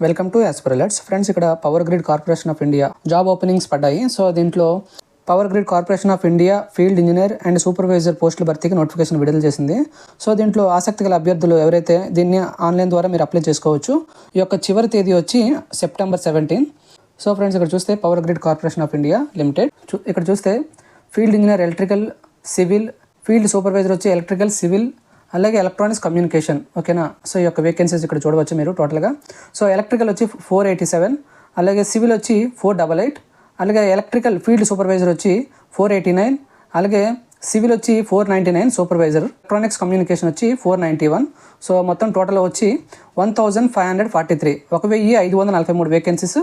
Welcome to యాస్పిరలెట్స్ friends ఇక్కడ power grid corporation of India job openings పడ్డాయి. So దీంట్లో power grid corporation of India field engineer and supervisor పోస్టుల భర్తీకి notification విడుదల చేసింది. సో దీంట్లో ఆసక్తి గల అభ్యర్థులు ఎవరైతే దీన్ని ఆన్లైన్ ద్వారా మీరు అప్లై చేసుకోవచ్చు. ఈ యొక్క చివరి తేదీ వచ్చి సెప్టెంబర్ సెవెంటీన్ సో ఫ్రెండ్స్ ఇక్కడ చూస్తే power grid corporation of India limited చూ- ఇక్కడ చూస్తే field engineer electrical civil field supervisor వచ్చి ఎలక్ట్రికల్ సివిల్ అలాగే ఎలక్ట్రానిక్స్ కమ్యూనికేషన్ ఓకేనా సో ఈ యొక్క వేకెన్సీస్ ఇక్కడ చూడవచ్చు మీరు టోటల్గా సో ఎలక్ట్రికల్ వచ్చి ఫోర్ ఎయిటీ సెవెన్ అలాగే సివిల్ వచ్చి ఫోర్ డబల్ ఎయిట్ అలాగే ఎలక్ట్రికల్ ఫీల్డ్ సూపర్వైజర్ వచ్చి ఫోర్ ఎయిటీ నైన్ అలాగే సివిల్ వచ్చి four ninety nine supervisor electronics communication వచ్చి ఫోర్ నైంటీ వన్ సో మొత్తం టోటల్ వచ్చి one thousand five hundred forty three ఒక వెయ్యి ఐదు వందల నలభై మూడు వేకెన్సీస్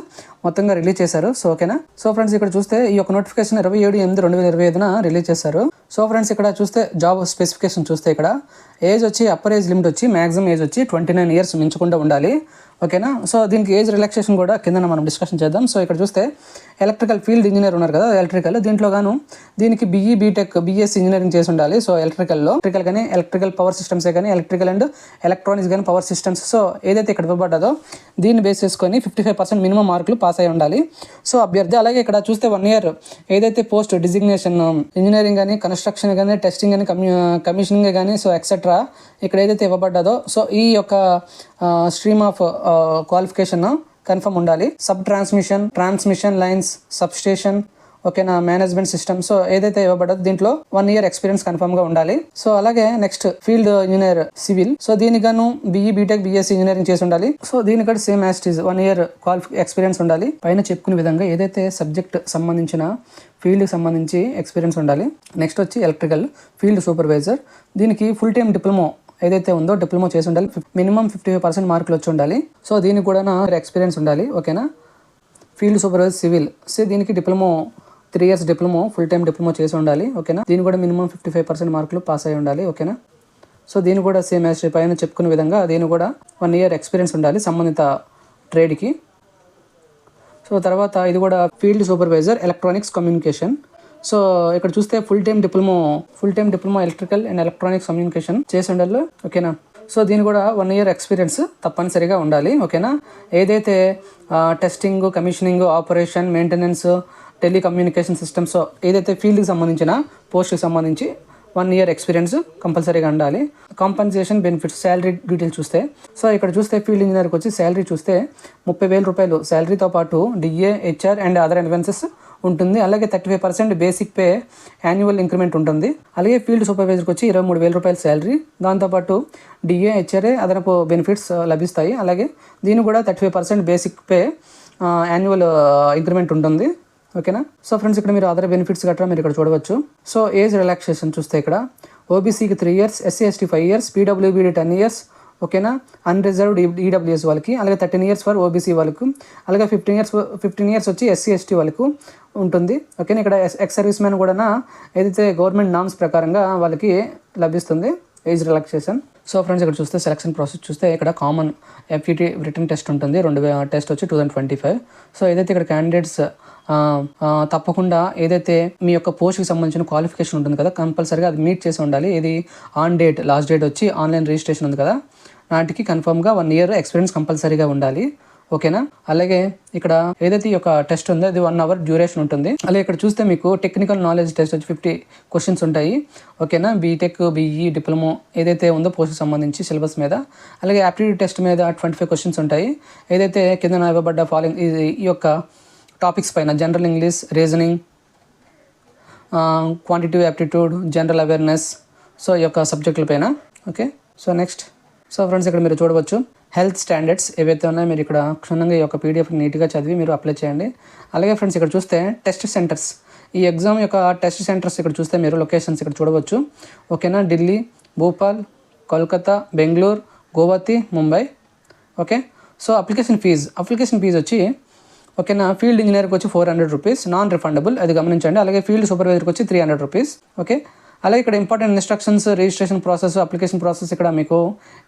మొత్తంగా రిలీజ్ చేశారు. సో ఓకేనా సో ఫ్రెండ్స్ ఇక్కడ చూస్తే ఈ యొక్క నోటిఫికేషన్ ఇరవై ఏడు ఎనిమిది రెండు వేల ఇరవై ఐదున రిలీజ్ చేశారు. సో ఫ్రెండ్స్ ఇక్కడ చూస్తే జాబ్ స్పెసిఫికేషన్ చూస్తే ఇక్కడ ఏజ్ వచ్చి అప్పర్ ఏజ్ లిమిట్ వచ్చి మాక్సిమం ఏజ్ వచ్చి ట్వంటీ నైన్ ఇయర్స్ మించకుండా ఉండాలి. ఓకేనా? సో దీనికి ఏజ్ రిలాక్సేషన్ కూడా కింద మనం డిస్కషన్ చేద్దాం. సో ఇక్కడ చూస్తే ఎలక్ట్రికల్ ఫీల్డ్ ఇంజనీర్ ఉన్నారు కదా ఎలక్ట్రికల్ దీంట్లో గాను దీనికి బీఈ బీటెక్ బీఎస్సీ ఇంజనీరింగ్ చేసి ఉండాలి. సో ఎలక్ట్రికల్లో ఎలక్ట్రికల్ కానీ ఎలక్ట్రికల్ పవర్ సిస్టమ్స్ కానీ ఎలక్ట్రికల్ అండ్ ఎలక్ట్రానిక్స్ కానీ పవర్ సిస్టమ్స్ సో ఏదైతే ఇక్కడ ఇవ్వబడ్డదో దీన్ని బేస్ చేసుకొని ఫిఫ్టీ ఫైవ్ పర్సెంట్ మినిమం మార్కులు పాస్ అయి ఉండాలి. సో అభ్యర్థి అలాగే ఇక్కడ చూస్తే వన్ ఇయర్ ఏదైతే పోస్ట్ డిజిగ్నేషన్ ఇంజనీరింగ్ కానీ కన్స్ట్రక్షన్ కానీ టెస్టింగ్ కానీ కమ్యూ కమిషనింగ్ కానీ సో ఎక్సెట్రా ఇక్కడ ఏదైతే ఇవ్వబడ్డదో సో ఈ యొక్క స్ట్రీమ్ ఆఫ్ క్వాలిఫికేషన్ కన్ఫర్మ్ ఉండాలి sub transmission transmission lines station ఓకేనా మేనేజ్మెంట్ సిస్టమ్ సో ఏదైతే ఇవ్వబడదు దీంట్లో వన్ ఇయర్ ఎక్స్పీరియన్స్ కన్ఫర్మ్గా ఉండాలి. సో అలాగే next field engineer civil so దీనికను గాను బీఈ బీటెక్ బీఎస్సీ ఇంజనీరింగ్ చేసి ఉండాలి. సో దీనికి కూడా same as it is one year క్వాలిఫి experience ఉండాలి. పైన చెప్పుకునే విధంగా ఏదైతే సబ్జెక్ట్ సంబంధించిన ఫీల్డ్కి సంబంధించి ఎక్స్పీరియన్స్ ఉండాలి నెక్స్ట్ వచ్చి ఎలక్ట్రికల్ ఫీల్డ్ సూపర్వైజర్ దీనికి ఫుల్ టైం డిప్లొమో ఏదైతే ఉందో డిప్లొమా చేసి ఉండాలి. మినిమం ఫిఫ్టీ ఫైవ్ పర్సెంట్ మార్కులు వచ్చి ఉండాలి. సో దీనికి కూడా నా ఎక్స్పీరియన్స్ ఉండాలి. ఓకేనా? ఫీల్డ్ సూపర్వైజర్ సివిల్ సో దీనికి diploma three years diploma full time diploma చేసి ఉండాలి ఓకేనా? దీని కూడా మినిమం ఫిఫ్టీ ఫైవ్ పర్సెంట్ మార్కులు పాస్ అయి ఉండాలి ఓకేనా? సో దీని కూడా సేమ్ యాజ్ పైన చెప్పుకునే విధంగా దీని కూడా వన్ ఇయర్ ఎక్స్పీరియన్స్ ఉండాలి సంబంధిత ట్రేడ్కి సో తర్వాత ఇది కూడా field supervisor electronics communication so ఇక్కడ చూస్తే full time diploma full time diploma electrical and electronics communication చేసి ఉండాలి ఓకేనా? సో దీని కూడా వన్ ఇయర్ ఎక్స్పీరియన్స్ తప్పనిసరిగా ఉండాలి ఓకేనా? ఏదైతే testing commissioning operation maintenance telecommunication systems ఏదైతే ఫీల్డ్కి సంబంధించిన పోస్ట్కి సంబంధించి వన్ ఇయర్ ఎక్స్పీరియన్స్ కంపల్సరీగా ఉండాలి. కాంపన్సేషన్ బెనిఫిట్స్ శాలరీ డీటెయిల్స్ చూస్తే. సో ఇక్కడ చూస్తే ఫీల్డ్ ఇంజనీర్కి వచ్చి శాలరీ చూస్తే ముప్పై వేల రూపాయలు శాలరీతో పాటు DA HR and other advances ఉంటుంది. అలాగే thirty five percent basic pay annual increment ఉంటుంది. అలాగే ఫీల్డ్ సూపర్వైజర్కి వచ్చి ఇరవై మూడు వేల రూపాయల శాలరీ దాంతోపాటు డిఏ హెచ్ఆర్ఏ అదనపు బెనిఫిట్స్ uh, లభిస్తాయి. అలాగే దీని కూడా thirty five percent basic pay annual increment ఉంటుంది. ఓకేనా? సో ఫ్రెండ్స్ ఇక్కడ మీరు అదర్ బెనిఫిట్స్ గట్రా మీరు ఇక్కడ చూడవచ్చు. సో ఏజ్ రిలాక్సేషన్ చూస్తే ఇక్కడ ఓబీసీకి three years SC ST five years PWBD ten years ఓకేనా? అన్రిజర్వ్డ్ ఈడబ్ల్యూఎస్ e- వాళ్ళకి అలాగే థర్టీన్ ఇయర్స్ ఫర్ ఓబీసీ వాళ్ళకు అలాగే ఫిఫ్టీన్ ఇయర్స్ ఫిఫ్టీన్ ఇయర్స్ వచ్చి ఎస్సీ ఎస్టీ వాళ్ళకు ఉంటుంది ఓకేనా? ఇక్కడ ఎక్స్ సర్వీస్ మ్యాన్ కూడా ఏదైతే గవర్నమెంట్ నామ్స్ ప్రకారంగా వాళ్ళకి లభిస్తుంది ఏజ్ రిలాక్సేషన్ సో ఫ్రెండ్స్ ఇక్కడ చూస్తే సెలక్షన్ ప్రాసెస్ చూస్తే ఇక్కడ కామన్ ఎఫ్ఈటీ రిటర్న్ టెస్ట్ ఉంటుంది రెండు టెస్ట్ వచ్చి two thousand twenty five so ఏదైతే ఇక్కడ క్యాండిడేట్స్ తప్పకుండా ఏదైతే మీ యొక్క పోస్ట్కి సంబంధించిన క్వాలిఫికేషన్ ఉంటుంది కదా కంపల్సరీగా అది మీట్ చేసి ఉండాలి. ఇది ఆన్ డేట్ లాస్ట్ డేట్ వచ్చి ఆన్లైన్ రిజిస్ట్రేషన్ ఉంది కదా నాటికి కన్ఫర్మ్గా వన్ ఇయర్ ఎక్స్పీరియన్స్ కంపల్సరీగా ఉండాలి. ఓకేనా? అలాగే ఇక్కడ ఏదైతే ఈ యొక్క టెస్ట్ ఉందో అది వన్ అవర్ డ్యూరేషన్ ఉంటుంది. అలాగే ఇక్కడ చూస్తే మీకు టెక్నికల్ నాలెడ్జ్ టెస్ట్ వచ్చి ఫిఫ్టీ క్వశ్చన్స్ ఉంటాయి. ఓకేనా? బీటెక్ బీఈ డిప్లొమో ఏదైతే ఉందో పోస్ట్కి సంబంధించి సిలబస్ మీద. అలాగే యాప్టిట్యూడ్ టెస్ట్ మీద ట్వంటీ ఫైవ్ క్వశ్చన్స్ ఉంటాయి. ఏదైతే కింద ఇవ్వబడ్డ ఫాలోయింగ్ ఈ యొక్క టాపిక్స్ పైన general English reasoning quantitative aptitude general awareness so ఈ యొక్క సబ్జెక్టుల పైన okay so next so friends ఇక్కడ మీరు చూడవచ్చు హెల్త్ స్టాండర్డ్స్ ఏవైతే ఉన్నాయో మీరు ఇక్కడ క్షుణ్ణంగా ఈ యొక్క పీడిఎఫ్ నీట్గా చదివి మీరు అప్లై చేయండి. అలాగే ఫ్రెండ్స్ ఇక్కడ చూస్తే టెస్ట్ సెంటర్స్ ఈ ఎగ్జామ్ యొక్క టెస్ట్ సెంటర్స్ ఇక్కడ చూస్తే మీరు లొకేషన్స్ ఇక్కడ చూడవచ్చు. ఓకేనా? Delhi Bhopal Kolkata Bengaluru Guwahati Mumbai okay so application fee application fee వచ్చి ఓకేనా ఫీల్డ్ ఇంజనీర్కి వచ్చి four hundred rupees non refundable అది గమనించండి. అలాగే ఫీల్డ్ సూపర్వైజర్కి వచ్చి త్రీ హండ్రెడ్ రూపీస్ ఓకే. అలాగే ఇక్కడ important instructions registration process application process ఇక్కడ మీకు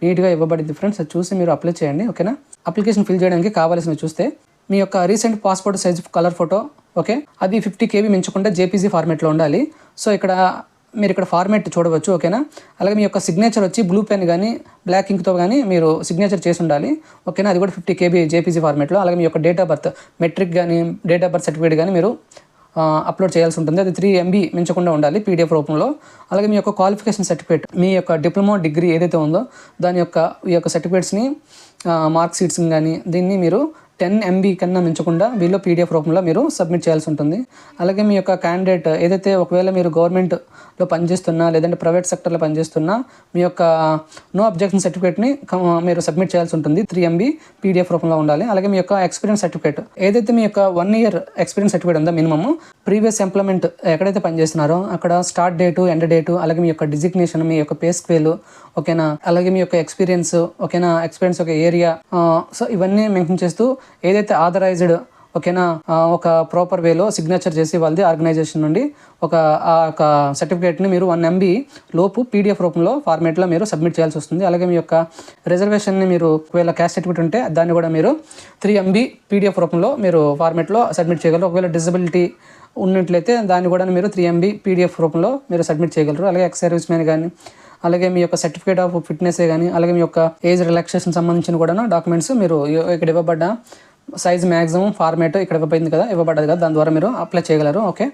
నీట్గా ఇవ్వబడింది ఫ్రెండ్స్ అది చూసి మీరు అప్లై చేయండి ఓకేనా? అప్లికేషన్ ఫిల్ చేయడానికి కావాల్సినవి చూస్తే మీ యొక్క recent passport size colour photo okay. అది ఫిఫ్టీ కేబీ మించకుండా జేపీజీ ఫార్మేట్లో ఉండాలి. సో ఇక్కడ మీరు ఇక్కడ ఫార్మేట్ చూడవచ్చు ఓకేనా? అలాగే మీ యొక్క సిగ్నేచర్ వచ్చి బ్లూ పెన్ కానీ బ్లాక్ ఇంక్తో కానీ మీరు సిగ్నేచర్ చేసి ఉండాలి ఓకేనా? అది కూడా ఫిఫ్టీ కేబీ జేపీజీ ఫార్మేట్లో అలాగే మీ యొక్క డేట్ ఆఫ్ బర్త్ మెట్రిక్ కానీ డేట్ ఆఫ్ బర్త్ సర్టిఫికేట్ కానీ మీరు అప్లోడ్ చేయాల్సి ఉంటుంది. అది త్రీ ఎంబీ మించకుండా ఉండాలి పీడిఎఫ్ రూపంలో. అలాగే మీ యొక్క క్వాలిఫికేషన్ సర్టిఫికేట్ మీ యొక్క డిప్లొమా డిగ్రీ ఏదైతే ఉందో దాని యొక్క ఈ యొక్క సర్టిఫికేట్స్ని మార్క్ షీట్స్ని కానీ దీన్ని మీరు టెన్ ఎంబీ కన్నా మించకుండా వీళ్ళు పీడిఎఫ్ రూపంలో మీరు సబ్మిట్ చేయాల్సి ఉంటుంది. అలాగే మీ యొక్క క్యాండిడేట్ ఏదైతే ఒకవేళ మీరు గవర్నమెంట్ లో పనిచేస్తున్నా లేదంటే ప్రైవేట్ సెక్టర్లో పనిచేస్తున్నా మీ యొక్క నో అబ్జెక్షన్ సర్టిఫికేట్ని మీరు సబ్మిట్ చేయాల్సి ఉంటుంది. త్రీ ఎంబీ పీడిఎఫ్ రూపంలో ఉండాలి. అలాగే మీ యొక్క ఎక్స్పీరియన్స్ సర్టిఫికేట్ ఏదైతే మీ యొక్క వన్ ఇయర్ ఎక్స్పీరియన్స్ సర్టిఫికేట్ ఉందో మినిమమ్ ప్రీవియస్ ఎంప్లాయ్మెంట్ ఎక్కడైతే పనిచేస్తున్నారో అక్కడ స్టార్ట్ డేటు ఎండ్ డేటు అలాగే మీ యొక్క డిజిగ్నేషన్ మీ యొక్క పే స్కేల్ ఓకేనా? అలాగే మీ యొక్క ఎక్స్పీరియన్స్ ఓకేనా? ఎక్స్పీరియన్స్ ఒక ఏరియా సో ఇవన్నీ మెన్షన్ చేస్తూ ఏదైతే ఆథరైజ్డ్ ఓకేనా? ఒక ప్రాపర్ వేలో సిగ్నేచర్ చేసి వాళ్ళది ఆర్గనైజేషన్ నుండి ఒక ఆ యొక్క సర్టిఫికేట్ని మీరు వన్ ఎంబీ లోపు పీడిఎఫ్ రూపంలో ఫార్మేట్లో మీరు సబ్మిట్ చేయాల్సి వస్తుంది. అలాగే మీ యొక్క రిజర్వేషన్ని మీరు ఒకవేళ క్యాష్ సర్టిఫికేట్ ఉంటే దాన్ని కూడా మీరు త్రీ ఎంబీ పీడిఎఫ్ రూపంలో మీరు ఫార్మేట్లో సబ్మిట్ చేయగలరు. ఒకవేళ డిజబిలిటీ ఉన్నట్లయితే దాన్ని కూడా మీరు త్రీ ఎంబీ పీడిఎఫ్ రూపంలో మీరు సబ్మిట్ చేయగలరు. అలాగే ఎక్స్ సర్వీస్ మ్యాన్ కానీ అలాగే మీ యొక్క సర్టిఫికేట్ ఆఫ్ ఫిట్నెస్ కానీ అలాగే మీ యొక్క ఏజ్ రిలాక్సేషన్ సంబంధించిన కూడా డాక్యుమెంట్స్ మీరు ఇక్కడ ఇవ్వబడ్డ సైజ్ మ్యాక్సిమం ఫార్మేట్ ఇక్కడ ఇవ్వబడింది కదా ఇవ్వబడ్డది కదా దాని ద్వారా మీరు అప్లై చేయగలరు ఓకే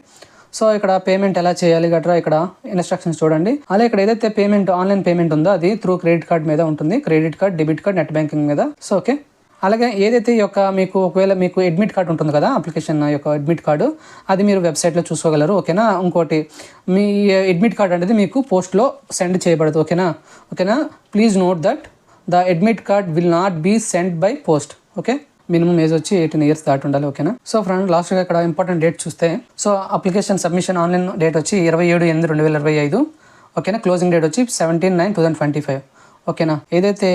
సో ఇక్కడ పేమెంట్ ఎలా చేయాలి గట్రా ఇక్కడ ఇన్స్ట్రక్షన్స్ చూడండి. అలాగే ఇక్కడ ఏదైతే పేమెంట్ ఆన్లైన్ పేమెంట్ ఉందో అది త్రూ క్రెడిట్ కార్డ్ మీద ఉంటుంది. Credit card debit card net banking మీద. సో ఓకే అలాగే ఏదైతే ఈ యొక్క మీకు ఒకవేళ మీకు అడ్మిట్ కార్డు ఉంటుంది కదా అప్లికేషన్ యొక్క అడ్మిట్ కార్డు అది మీరు వెబ్సైట్లో చూసుకోగలరు ఓకేనా ఇంకోటి మీ అడ్మిట్ కార్డ్ అనేది మీకు పోస్ట్లో సెండ్ చేయబడదు ఓకేనా ఓకేనా please note that the admit card will not be send by post okay minimum age వచ్చి ఎయిటీన్ ఇయర్స్ దాటి ఉండాలి ఓకేనా? సో ఫ్రెండ్ లాస్ట్గా ఇక్కడ ఇంపార్టెంట్ డేట్ చూస్తే so application submission online date వచ్చి ఇరవై ఏడు ఎనిమిది రెండు వేల ఇరవై ఐదు ఓకేనా? క్లోజింగ్ డేట్ వచ్చి seventeen nine two thousand twenty five ఓకేనా? ఏదైతే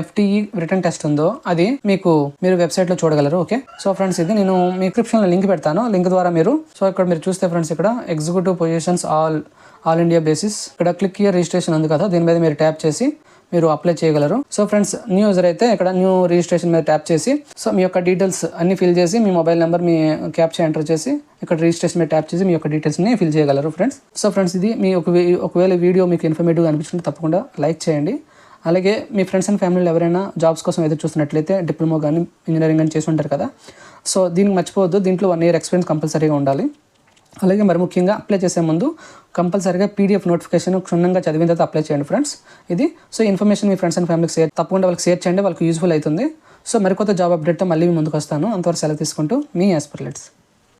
ఎఫ్టీఈ రిటర్న్ టెస్ట్ ఉందో అది మీకు మీరు వెబ్సైట్లో చూడగలరు ఓకే? సో ఫ్రెండ్స్ ఇది నేను మీ క్రిప్షన్లో లింక్ పెడతాను. లింక్ ద్వారా మీరు సో ఇక్కడ మీరు చూస్తే ఫ్రెండ్స్ ఇక్కడ executive positions all all India basis ఇక్కడ క్లిక్ ఇయర్ రిజిస్ట్రేషన్ ఉంది కదా దీని మీద మీరు ట్యాప్ చేసి మీరు అప్లై చేయగలరు. సో ఫ్రెండ్స్ న్యూ యూజర్ అయితే ఇక్కడ న్యూ రిజిస్ట్రేషన్ మీద ట్యాప్ చేసి సో మీ యొక్క డీటెయిల్స్ అన్ని ఫిల్ చేసి మీ మొబైల్ నెంబర్ మీ క్యాప్చా ఎంటర్ చేసి ఇక్కడ రిజిస్ట్రేషన్ మీద ట్యాప్ చేసి మీ యొక్క డీటెయిల్స్ని ఫిల్ చేయగలరు ఫ్రెండ్స్ సో ఫ్రెండ్స్ ఇది మీ ఒక ఒకవేళ వీడియో మీకు ఇన్ఫర్మేటివ్గా అనిపించింటే తప్పకుండా లైక్ చేయండి. అలాగే మీ ఫ్రెండ్స్ అండ్ ఫ్యామిలీలో ఎవరైనా జాబ్స్ కోసం ఎదురు చూస్తున్నట్లయితే డిప్లొమా కానీ ఇంజనీరింగ్ కానీ చేసి ఉంటారు కదా. సో దీనికి మర్చిపోవద్దు. దీంట్లో వన్ ఇయర్ ఎక్స్పీరియన్స్ కంపల్సరీగా ఉండాలి. అలాగే మరి ముఖ్యంగా అప్లై చేసే ముందు కంపల్సరీగా పీడిఎఫ్ నోటిఫికేషన్ క్షుణ్ణంగా చదివిన తర్వాత అప్లై చేయండి ఫ్రెండ్స్ ఇది సో ఇన్ఫర్మేషన్ మీ ఫ్రెండ్స్ అండ్ ఫ్యామిలీకి షేర్ తప్పకుండా వాళ్ళకి షేర్ చేయండి వాళ్ళకి యూజ్ఫుల్ అవుతుంది. సో మరికొత్త జాబ్ అప్డేట్తో మళ్ళీ మీ ముందుకు వస్తాను. అంతవరకు సెలవు తీసుకుంటూ మీ యాస్పర్లెట్స్